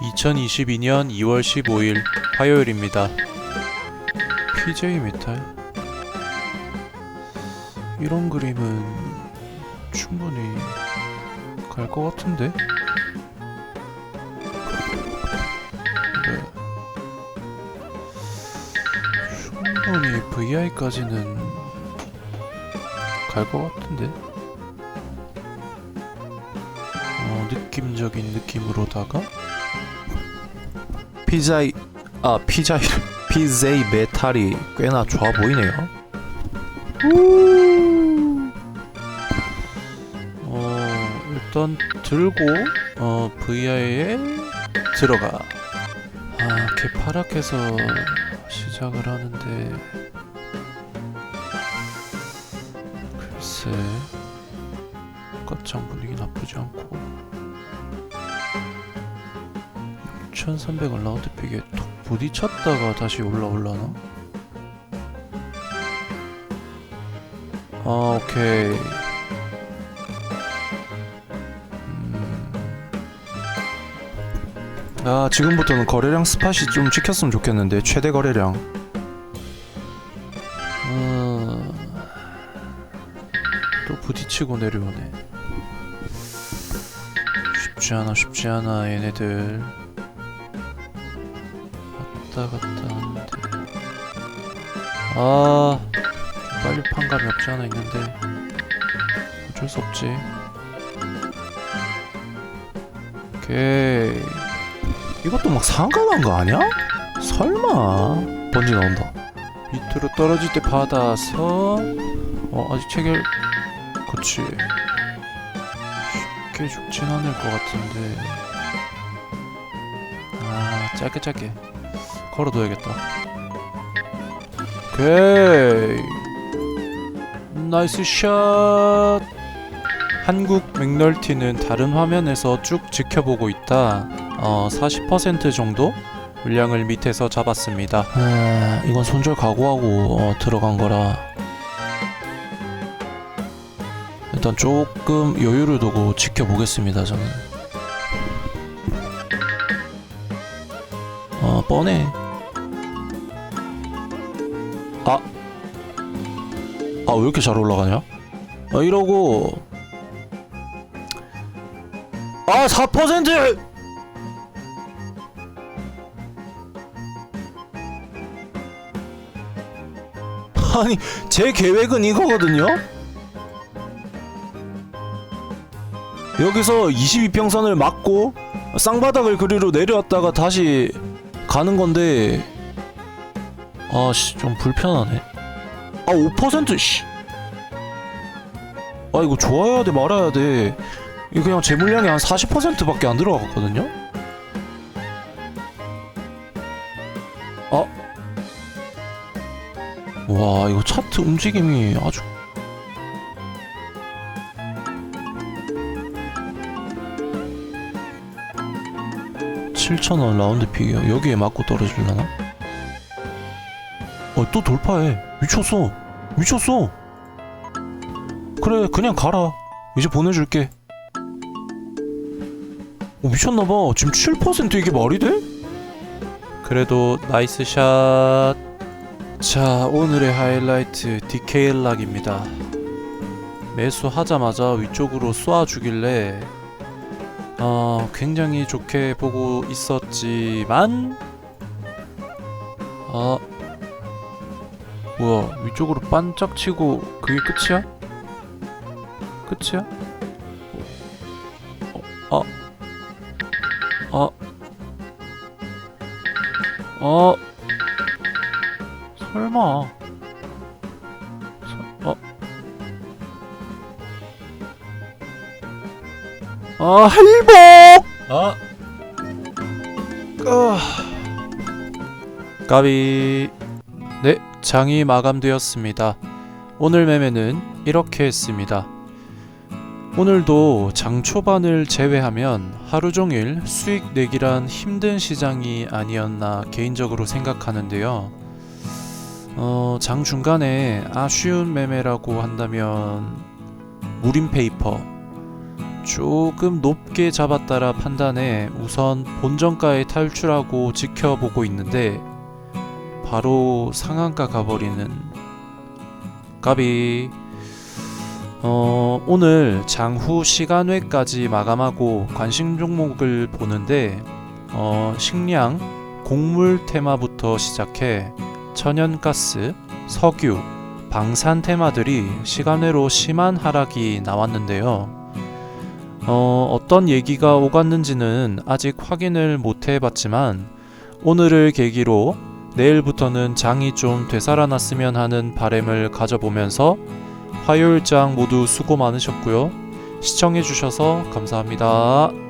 2022년 2월 15일 화요일입니다. PJ 메탈? 이런 그림은 충분히 갈 것 같은데? 네. 충분히 VI까지는 갈 것 같은데? 어, 느낌적인 느낌으로다가 피자이 아 피자이 피제이 메탈이 꽤나 좋아 보이네요. 우. 어 일단 들고 어 VI에 들어가. 아 개파랗게서 시작을 하는데 글쎄 거창 분위기 나쁘지 않고 6300을 라운드픽에 톡 부딪혔다가 다시 올라올라나? 아 오케이. 음. 아 지금부터는 거래량 스팟이 좀 찍혔으면 좋겠는데 최대 거래량. 어... 또 부딪히고 내려오네. 쉽지 않아 쉽지 않아 얘네들 왔다 갔다 하는데. 아 빨리 판감이 없지 않아 있는데. 어쩔 수 없지. 오케이. 이것도 막 상가간 거 아니야? 설마. 번지 나온다. 밑으로 떨어질 때 받아서 어 아직 체결 그치. 쉽게 죽진 않을 것 같은데. 아 짧게 짧게 걸어둬야겠다. 오케이. 나이스 샷. 한국 맥널티는 다른 화면에서 쭉 지켜보고 있다. 어, 40% 정도 물량을 밑에서 잡았습니다. 아, 이건 손절 각오하고 어, 들어간 거라. 일단 조금 여유를 두고 지켜보겠습니다, 저는. 어, 뻔해. 아, 왜 이렇게 잘 올라가냐? 아, 이러고. 아, 4%! 아니, 제 계획은 이거거든요? 여기서 22평선을 막고 쌍바닥을 그리로 내려왔다가 다시 가는 건데 아씨 좀 불편하네 아 5%씨 아 이거 좋아야 돼 말아야 돼 이거 그냥 제 물량이 한 40%밖에 안 들어갔거든요 아. 와 이거 차트 움직임이 아주 7,000원 라운드 픽이요. 여기에 맞고 떨어지려나? 어, 또 돌파해. 미쳤어. 미쳤어. 그래, 그냥 가라. 이제 보내줄게. 어, 미쳤나봐. 지금 7% 이게 말이 돼? 그래도 나이스 샷. 자, 오늘의 하이라이트 디케일락입니다. 매수하자마자 위쪽으로 쏘아주길래 어, 굉장히 좋게 보고 있었지만 아 뭐야 위쪽으로 반짝 치고 그게 끝이야? 끝이야? 어, 어, 어, 어, 설마, 서- 어, 아 할복, 아, 아, 까비. 네, 장이 마감되었습니다. 오늘 매매는 이렇게 했습니다. 오늘도 장 초반을 제외하면 하루 종일 수익 내기란 힘든 시장이 아니었나 개인적으로 생각하는데요. 어, 장 중간에 아쉬운 매매라고 한다면 무림 페이퍼 조금 높게 잡았다라 판단해 우선 본전가에 탈출하고 지켜보고 있는데 바로 상한가 가버리는 까비 어, 오늘 장후 시간회까지 마감하고 관심 종목을 보는데 어, 식량, 곡물 테마부터 시작해 천연가스, 석유, 방산 테마들이 시간외로 심한 하락이 나왔는데요. 어, 어떤 얘기가 오갔는지는 아직 확인을 못 해봤지만 오늘을 계기로 내일부터는 장이 좀 되살아났으면 하는 바램을 가져보면서 화요일장 모두 수고 많으셨고요. 시청해주셔서 감사합니다.